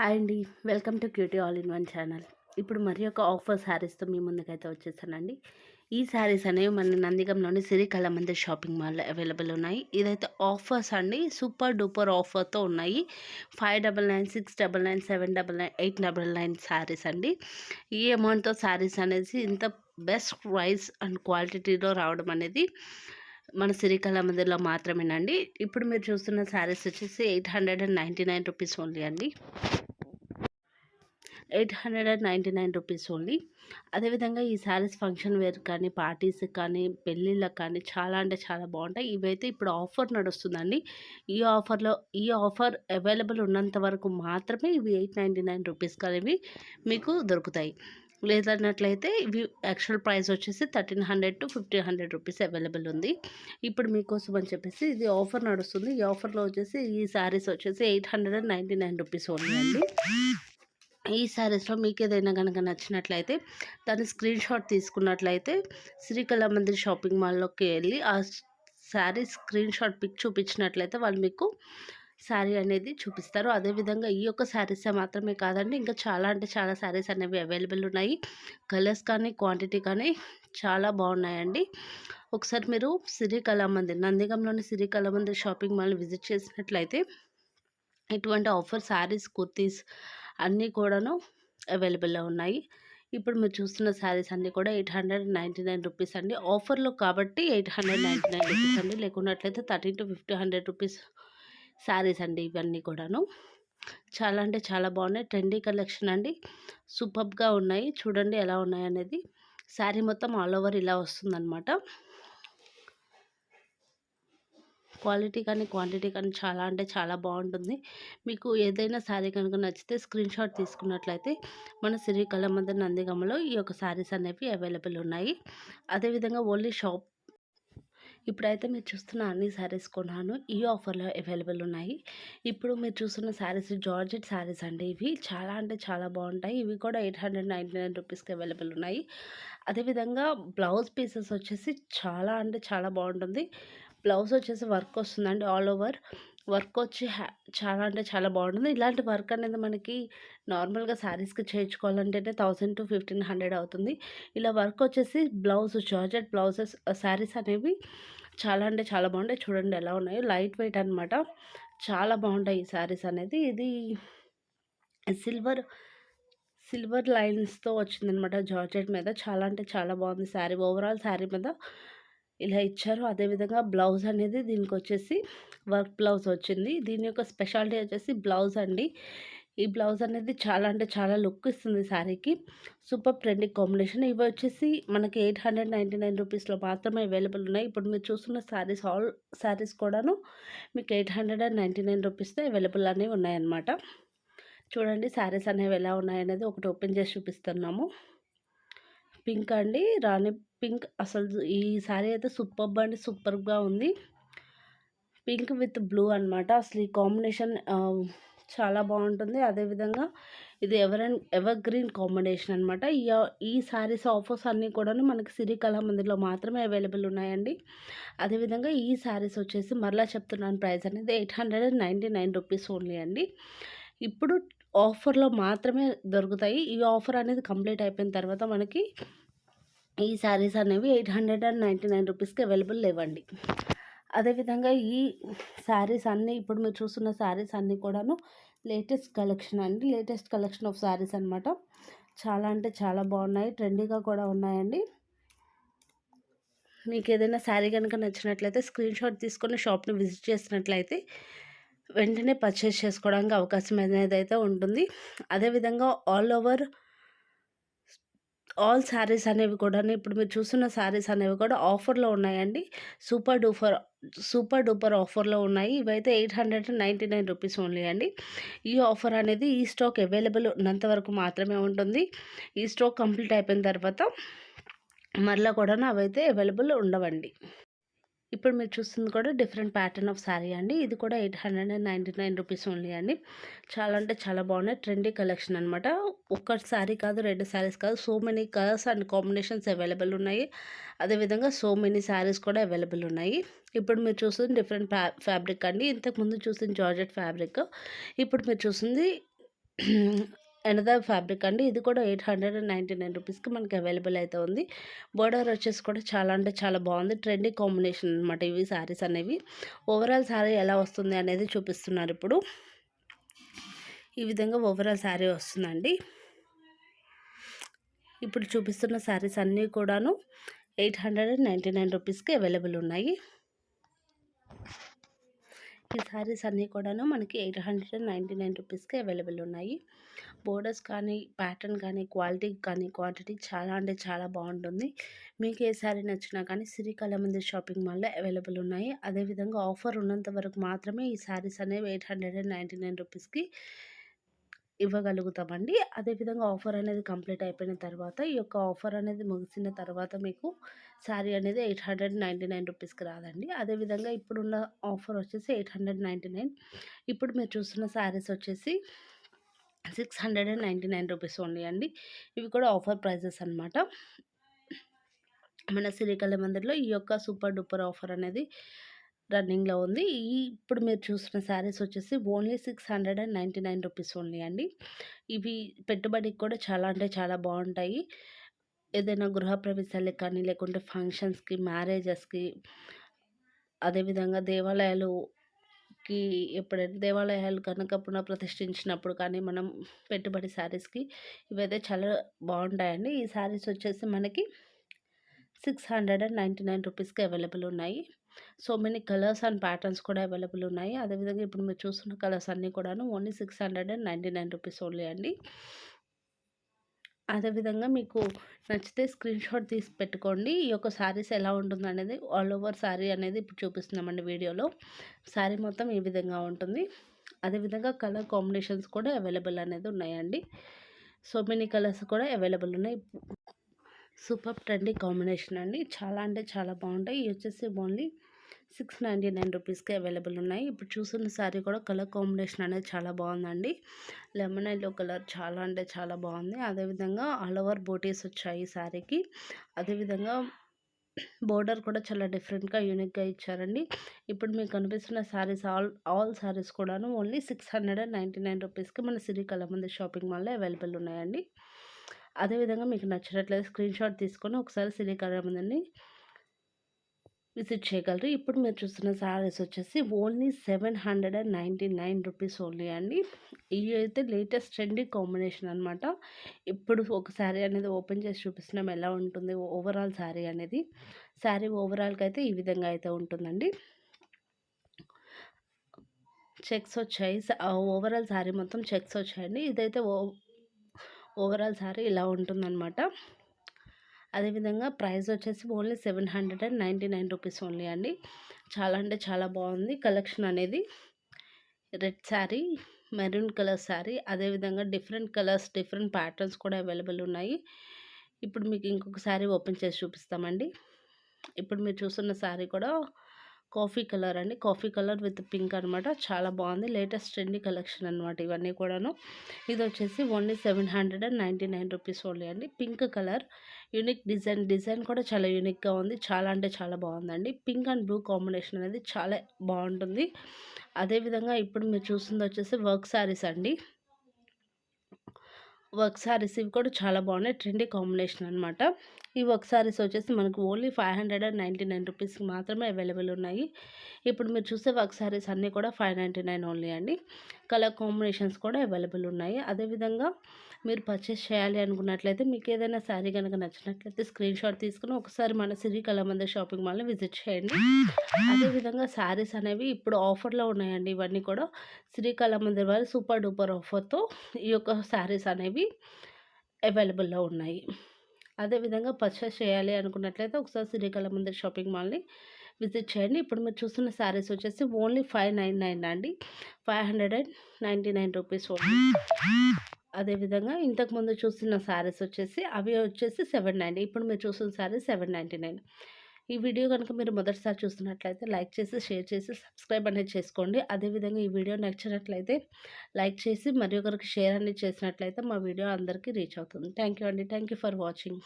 Hi అండి. Welcome to QT all in one channel. ఇప్పుడు మరి ఒక ఆఫర్ శారీస్తో మీ ముందుకైతే వచ్చేసానండి. ఈ శారీస్ అనేవి మన నందిగంలోని సిరి కళమందిర్ షాపింగ్ మాల్లో అవైలబుల్ ఉన్నాయి. ఇదైతే ఆఫర్స్ అండి. సూపర్ డూపర్ ఆఫర్తో ఉన్నాయి. Five double nine six double nine seven double nine eight double nine saris అండి. ఈ అమౌంట్తో శారీస్ అనేది ఇంత బెస్ట్ ప్రైస్ అండ్ క్వాలిటీలో రావడం అనేది మన సిరికళ మందిర్లో మాత్రమేనండి. ఇప్పుడు మీరు చూస్తున్న శారీస్ వచ్చేసి eight hundred and ninety nine rupees only అండి. Eight hundred and ninety nine rupees only. అదేవిధంగా ఈ శారీస్ ఫంక్షన్ వేర్ కానీ పార్టీస్ కానీ పెళ్ళిళ్ళకి కానీ చాలా అంటే చాలా బాగుంటాయి. ఇవైతే ఇప్పుడు ఆఫర్ నడుస్తుందండి. ఈ ఆఫర్లో ఈ ఆఫర్ అవైలబుల్ ఉన్నంత వరకు మాత్రమే ఇవి ఎయిట్ నైంటీ నైన్ రూపీస్ అనేవి మీకు దొరుకుతాయి. లేదన్నట్లయితే ఇవి యాక్చువల్ ప్రైస్ వచ్చేసి thirteen hundred to fifteen hundred rupees available ఉంది. ఇప్పుడు మీకోసం అని చెప్పేసి ఇది ఆఫర్ నడుస్తుంది. ఈ ఆఫర్లో వచ్చేసి ఈ శారీస్ వచ్చేసి eight hundred and ninety nine rupees only అండి. ఈ శారీస్లో మీకు ఏదైనా కనుక నచ్చినట్లయితే దాన్ని స్క్రీన్ షాట్ తీసుకున్నట్లయితే శ్రీకళా మందిర్ షాపింగ్ మాల్లోకి వెళ్ళి ఆ శారీ స్క్రీన్ షాట్ పిక్ చూపించినట్లయితే వాళ్ళు మీకు శారీ అనేది చూపిస్తారు. అదేవిధంగా ఈ యొక్క శారీసే మాత్రమే కాదండి ఇంకా చాలా అంటే చాలా శారీస్ అనేవి అవైలబుల్ ఉన్నాయి. కలర్స్ కానీ క్వాంటిటీ కానీ చాలా బాగున్నాయండి. ఒకసారి మీరు సిరి కళామందిర్ నందిగంలోని సిరి కళామందిర్ షాపింగ్ మాల్ని విజిట్ చేసినట్లయితే ఇటువంటి ఆఫర్ శారీస్ కుర్తీస్ అన్నీ కూడాను అవైలబుల్లో ఉన్నాయి. ఇప్పుడు మీరు చూస్తున్న శారీస్ అన్నీ కూడా eight hundred ninety nine rupees అండి. ఆఫర్లో కాబట్టి eight hundred ninety nine rupees అండి. లేకున్నట్లయితే thirteen to fifty hundred rupees saris అండి ఇవన్నీ కూడాను. చాలా అంటే చాలా బాగున్నాయి. ట్రెండీ కలెక్షన్ అండి. సూపర్గా ఉన్నాయి. చూడండి ఎలా ఉన్నాయి అనేది శారీ మొత్తం ఆల్ ఓవర్ ఇలా వస్తుందన్నమాట. క్వాలిటీ కానీ క్వాంటిటీ కానీ చాలా అంటే చాలా బాగుంటుంది. మీకు ఏదైనా శారీ కనుక నచ్చితే స్క్రీన్ షాట్ తీసుకున్నట్లయితే మన శ్రీ కళమంద నందిగమలో ఈ యొక్క శారీస్ అనేవి అవైలబుల్ ఉన్నాయి. అదేవిధంగా ఓన్లీ షాప్ ఇప్పుడైతే మీరు చూస్తున్న అన్ని శారీస్ కొన్నాను. ఈ ఆఫర్లో అవైలబుల్ ఉన్నాయి. ఇప్పుడు మీరు చూస్తున్న శారీస్ జార్జెట్ శారీస్ అండి ఇవి. చాలా అంటే చాలా బాగుంటాయి. ఇవి కూడా ఎయిట్ హండ్రెడ్ నైంటీ నైన్ రూపీస్కి అవైలబుల్ ఉన్నాయి. అదేవిధంగా బ్లౌజ్ పీసెస్ వచ్చేసి చాలా అంటే చాలా బాగుంటుంది. బ్లౌజ్ వచ్చేసి వర్క్ వస్తుందండి ఆల్ ఓవర్. వర్క్ వచ్చి చాలా అంటే చాలా బాగుంటుంది. ఇలాంటి వర్క్ అనేది మనకి నార్మల్గా శారీస్కి చేయించుకోవాలంటేనే థౌసండ్ టు ఫిఫ్టీన్ హండ్రెడ్ అవుతుంది. ఇలా వర్క్ వచ్చేసి బ్లౌజ్ జార్జెట్ బ్లౌజెస్ శారీస్ అనేవి చాలా అంటే చాలా బాగుంటాయి. చూడండి ఎలా ఉన్నాయో. లైట్ వెయిట్ అనమాట చాలా బాగుంటాయి ఈ శారీస్ అనేది. ఇది సిల్వర్ సిల్వర్ లైన్స్తో వచ్చిందనమాట జార్జెట్ మీద. చాలా అంటే చాలా బాగుంది శారీ. ఓవరాల్ శారీ మీద ఇలా ఇచ్చారు అదేవిధంగా బ్లౌజ్ అనేది దీనికి వచ్చేసి వర్క్ బ్లౌజ్ వచ్చింది. దీని యొక్క స్పెషాలిటీ వచ్చేసి బ్లౌజ్ అండి. ఈ బ్లౌజ్ అనేది చాలా అంటే చాలా లుక్ ఇస్తుంది శారీకి సూపర్ ట్రెండింగ్ కాంబినేషన్. ఇవి వచ్చేసి మనకి ఎయిట్ హండ్రెడ్ నైంటీ నైన్ రూపీస్లో మాత్రమే అవైలబుల్ ఉన్నాయి. ఇప్పుడు మీరు చూస్తున్న శారీస్ ఆల్ శారీస్ కూడాను మీకు eight hundred and ninety nine రూపీస్తో available అనేవి ఉన్నాయన్నమాట. చూడండి శారీస్ అనేవి ఎలా ఉన్నాయనేది ఒకటి ఓపెన్ చేసి చూపిస్తున్నాము. పింక్ అండి. రాణి పింక్ అసలు ఈ శారీ అయితే సూపర్ అండి సూపర్గా ఉంది. పింక్ విత్ బ్లూ అనమాట అసలు ఈ కాంబినేషన్ చాలా బాగుంటుంది. అదేవిధంగా ఇది ever and evergreen combination అనమాట ఈ ఈ శారీస్ ఆఫర్స్ అన్నీ కూడా మనకి సిరి కళామందిర్లో మాత్రమే అవైలబుల్ ఉన్నాయండి. అదేవిధంగా ఈ శారీస్ వచ్చేసి మరలా చెప్తున్నాను ప్రైస్ అనేది eight hundred and ninety nine rupees only అండి. ఇప్పుడు ఆఫర్లో మాత్రమే దొరుకుతాయి. ఈ ఆఫర్ అనేది కంప్లీట్ అయిపోయిన తర్వాత మనకి ఈ శారీస్ అనేవి eight hundred and ninety nine రూపీస్కి అవైలబుల్ లేవండి. అదేవిధంగా ఈ శారీస్ అన్నీ ఇప్పుడు మీరు చూస్తున్న శారీస్ అన్నీ కూడాను లేటెస్ట్ కలెక్షన్ అండి. లేటెస్ట్ కలెక్షన్ ఆఫ్ శారీస్ అనమాట చాలా అంటే చాలా బాగున్నాయి. ట్రెండీగా కూడా ఉన్నాయండి. మీకు ఏదైనా శారీ కనుక నచ్చినట్లయితే స్క్రీన్ షాట్ తీసుకొని షాప్ని విజిట్ చేసినట్లయితే వెంటనే పర్చేస్ చేసుకోవడానికి అవకాశం అనేది అయితే ఉంటుంది. అదేవిధంగా ఆల్ ఓవర్ ఆల్ శారీస్ అనేవి కూడా ఇప్పుడు మీరు చూస్తున్న శారీస్ అనేవి కూడా ఆఫర్లో ఉన్నాయండి. సూపర్ డూఫర్ సూపర్ డూపర్ ఆఫర్లో ఉన్నాయి. ఇవైతే eight hundred ninety nine rupees only అండి. ఈ ఆఫర్ అనేది ఈ స్టాక్ అవైలబుల్ ఉన్నంత వరకు మాత్రమే ఉంటుంది. ఈ స్టాక్ కంప్లీట్ అయిపోయిన తర్వాత మరలా కూడా అవైతే అవైలబుల్ ఉండవండి. ఇప్పుడు మీరు చూస్తుంది కూడా డిఫరెంట్ ప్యాటర్న్ ఆఫ్ శారీ అండి. ఇది కూడా eight hundred and ninety nine rupees only అండి. చాలా అంటే చాలా బాగున్నాయి. ట్రెండీ కలెక్షన్ అనమాట ఒక్క శారీ కాదు రెండు శారీస్ కాదు. So many colours and combinations available ఉన్నాయి. అదేవిధంగా సో మెనీ శారీస్ కూడా అవైలబుల్ ఉన్నాయి. ఇప్పుడు మీరు చూస్తుంది డిఫరెంట్ ఫ్యాబ్రిక్ అండి. ఇంతకుముందు చూసింది జార్జెట్ ఫ్యాబ్రిక్. ఇప్పుడు మీరు చూస్తుంది ఎనదర్ ఫ్యాబ్రిక్ అండి. ఇది కూడా eight hundred and ninety nine రూపీస్కి మనకి అవైలబుల్ అయితే ఉంది. బోర్డర్ వచ్చేసి కూడా చాలా అంటే చాలా బాగుంది. ట్రెండింగ్ కాంబినేషన్ అనమాట ఇవి శారీస్ అనేవి. ఓవరాల్ శారీ ఎలా వస్తుంది అనేది చూపిస్తున్నారు ఇప్పుడు. ఈ విధంగా ఓవరాల్ శారీ వస్తుందండి. ఇప్పుడు చూపిస్తున్న శారీస్ అన్నీ కూడాను eight hundred and ninety nine రూపీస్కి అవైలబుల్ ఉన్నాయి. ఈ శారీస్ అన్నీ కూడాను మనకి eight hundred and ninety nine రూపీస్కి అవైలబుల్ ఉన్నాయి. బోర్డర్స్ కానీ ప్యాటర్న్ కానీ క్వాలిటీ కానీ క్వాంటిటీ చాలా అంటే చాలా బాగుంటుంది. మీకు ఏ శారీ నచ్చినా కానీ సిరి మంది షాపింగ్ మాల్లో అవైలబుల్ ఉన్నాయి. అదేవిధంగా ఆఫర్ ఉన్నంత వరకు మాత్రమే ఈ శారీస్ అనేవి eight hundred and ninety nine రూపీస్కి ఇవ్వగలుగుతామండి. అదేవిధంగా ఆఫర్ అనేది కంప్లీట్ అయిపోయిన తర్వాత ఈ యొక్క ఆఫర్ అనేది ముగిసిన తర్వాత మీకు శారీ అనేది ఎయిట్ హండ్రెడ్ నైంటీ నైన్ రూపీస్కి రాదండి. అదేవిధంగా ఇప్పుడున్న ఆఫర్ వచ్చేసి ఎయిట్ హండ్రెడ్ నైంటీ నైన్. ఇప్పుడు మీరు చూస్తున్న శారీస్ వచ్చేసి six hundred and ninety nine rupees only అండి. ఇవి కూడా ఆఫర్ ప్రైజెస్ అనమాట మన సిరికల మందిర్లో ఈ యొక్క సూపర్ డూపర్ ఆఫర్ అనేది రన్నింగ్లో ఉంది. ఈ ఇప్పుడు మీరు చూసిన శారీస్ వచ్చేసి only six hundred and ninety nine rupees only అండి. ఇవి పెట్టుబడికి కూడా చాలా అంటే చాలా బాగుంటాయి. ఏదైనా గృహప్రవేశాలకు కానీ లేకుంటే ఫంక్షన్స్కి మ్యారేజెస్కి అదేవిధంగా దేవాలయాలుకి ఎప్పుడైనా దేవాలయాలు కనుక పునః ప్రతిష్ఠించినప్పుడు కానీ మనం పెట్టుబడి శారీస్కి ఇవైతే చాలా బాగుంటాయండి. ఈ శారీస్ వచ్చేసి మనకి six hundred and ninety nine రూపీస్కి అవైలబుల్ ఉన్నాయి. So many colours and patterns కూడా అవైలబుల్ ఉన్నాయి. అదేవిధంగా ఇప్పుడు మీరు చూస్తున్న కలర్స్ అన్నీ కూడాను only six hundred and ninety nine rupees only అండి. అదేవిధంగా మీకు నచ్చితే స్క్రీన్ షాట్ తీసి పెట్టుకోండి. ఈ యొక్క శారీస్ ఎలా ఉంటుంది అనేది ఆల్ ఓవర్ శారీ అనేది ఇప్పుడు చూపిస్తున్నామండి వీడియోలో. శారీ మొత్తం ఈ విధంగా ఉంటుంది. అదేవిధంగా కలర్ కాంబినేషన్స్ కూడా అవైలబుల్ అనేది ఉన్నాయండి. సో మెనీ కలర్స్ కూడా అవైలబుల్ ఉన్నాయి. సూపర్ ట్రెండీ కాంబినేషన్ అండి. చాలా అంటే చాలా బాగుంటాయి. ఇవి వచ్చేసి ఓన్లీ సిక్స్ నైంటీ నైన్ రూపీస్కి అవైలబుల్ ఉన్నాయి ఇప్పుడు చూస్తున్న శారీ కూడా కలర్ కాంబినేషన్ అనేది చాలా బాగుందండి. లెమన్ ఎల్లో కలర్ చాలా అంటే చాలా బాగుంది. అదేవిధంగా ఆల్ ఓవర్ బోటీస్ వచ్చాయి ఈ శారీకి. అదేవిధంగా బోర్డర్ కూడా చాలా డిఫరెంట్గా యూనిక్గా ఇచ్చారండి. ఇప్పుడు మీకు కనిపిస్తున్న శారీస్ ఆల్ ఆల్ శారీస్ కూడాను only six hundred and ninety nine రూపీస్కి మన సిరి కలమంది షాపింగ్ మాల్లో అవైలబుల్ ఉన్నాయండి అదేవిధంగా మీకు నచ్చినట్లయితే స్క్రీన్ షాట్ తీసుకొని ఒకసారి సిరి కలమందిని విజిట్ చేయగలరు. ఇప్పుడు మీరు చూస్తున్న శారీస్ వచ్చేసి only seven hundred and ninety nine rupees only అండి. ఇవి అయితే లేటెస్ట్ ట్రెండీ కాంబినేషన్ అనమాట ఇప్పుడు ఒక శారీ అనేది ఓపెన్ చేసి చూపిస్తున్నాం ఎలా ఉంటుంది ఓవరాల్ శారీ అనేది. శారీ ఓవరాల్కి అయితే ఈ విధంగా అయితే ఉంటుందండి. చెక్స్ వచ్చాయి. ఓవరాల్ శారీ మొత్తం చెక్స్ వచ్చాయండి. ఇదైతే ఓవరాల్ శారీ ఇలా ఉంటుందన్నమాట. అదేవిధంగా ప్రైస్ వచ్చేసి only seven hundred and ninety nine rupees only అండి. చాలా అంటే చాలా బాగుంది. కలెక్షన్ అనేది red sari maroon colour sari అదేవిధంగా డిఫరెంట్ కలర్స్ డిఫరెంట్ ప్యాటర్న్స్ కూడా అవైలబుల్ ఉన్నాయి. ఇప్పుడు మీకు ఇంకొక శారీ ఓపెన్ చేసి చూపిస్తామండి. ఇప్పుడు మీరు చూస్తున్న శారీ కూడా కాఫీ కలర్ అండి. కాఫీ కలర్ విత్ పింక్ అనమాట చాలా బాగుంది. లేటెస్ట్ ట్రెండీ కలెక్షన్ అనమాట ఇవన్నీ కూడాను. ఇది వచ్చేసి only seven hundred and ninety nine rupees only అండి. Pink colour. Unique design. Design కూడా చాలా యూనిక్గా ఉంది. చాలా అంటే చాలా బాగుందండి. పింక్ అండ్ బ్లూ కాంబినేషన్ అనేది చాలా బాగుంటుంది. అదేవిధంగా ఇప్పుడు మీరు చూస్తుంది వచ్చేసి వర్క్ శారీస్ అండి. వర్క్ శారీస్ ఇవి కూడా చాలా బాగున్నాయి. ట్రెండీ కాంబినేషన్ అనమాట ఈ వర్క్ శారీస్ వచ్చేసి మనకు only five hundred and ninety nine రూపీస్కి మాత్రమే అవైలబుల్ ఉన్నాయి. ఇప్పుడు మీరు చూసే వర్క్ శారీస్ అన్నీ కూడా ఫైవ్ నైంటీ నైన్ ఓన్లీ అండి. కలర్ కాంబినేషన్స్ కూడా అవైలబుల్ ఉన్నాయి. అదేవిధంగా మీరు పర్చేస్ చేయాలి అనుకున్నట్లయితే మీకు ఏదైనా శారీ కనుక నచ్చినట్లయితే స్క్రీన్ షాట్ తీసుకుని ఒకసారి మన సిరి కలమంద షాపింగ్ మాల్ని విజిట్ చేయండి. అదేవిధంగా శారీస్ అనేవి ఇప్పుడు ఆఫర్లో ఉన్నాయండి. ఇవన్నీ కూడా శ్రీకాళ మందిర్ వారి సూపర్ డూపర్ ఆఫర్తో ఈ యొక్క శారీస్ అనేవి అవైలబుల్లో ఉన్నాయి. అదేవిధంగా పర్చేస్ చేయాలి అనుకున్నట్లయితే ఒకసారి శ్రీకాళ మందిర్ షాపింగ్ మాల్ని విజిట్ చేయండి. ఇప్పుడు మీరు చూస్తున్న శారీస్ వచ్చేసి ఓన్లీ ఫైవ్ నైన్ నైన్ అండి. Five hundred and ninety nine rupees only అదేవిధంగా ఇంతకుముందు చూసిన శారీస్ వచ్చేసి అవి వచ్చేసి సెవెన్ నైంటీ ఇప్పుడు మీరు చూసిన శారీ సెవెన్ నైంటీ నైన్. ఈ వీడియో కనుక మీరు మొదటిసారి చూస్తున్నట్లయితే లైక్ చేసి షేర్ చేసి సబ్స్క్రైబ్ అనేది చేసుకోండి. అదేవిధంగా ఈ వీడియో నచ్చినట్లయితే లైక్ చేసి మరి ఒకరికి షేర్ అనేది చేసినట్లయితే మా వీడియో అందరికీ రీచ్ అవుతుంది. థ్యాంక్ యూ అండి. Thank you for watching.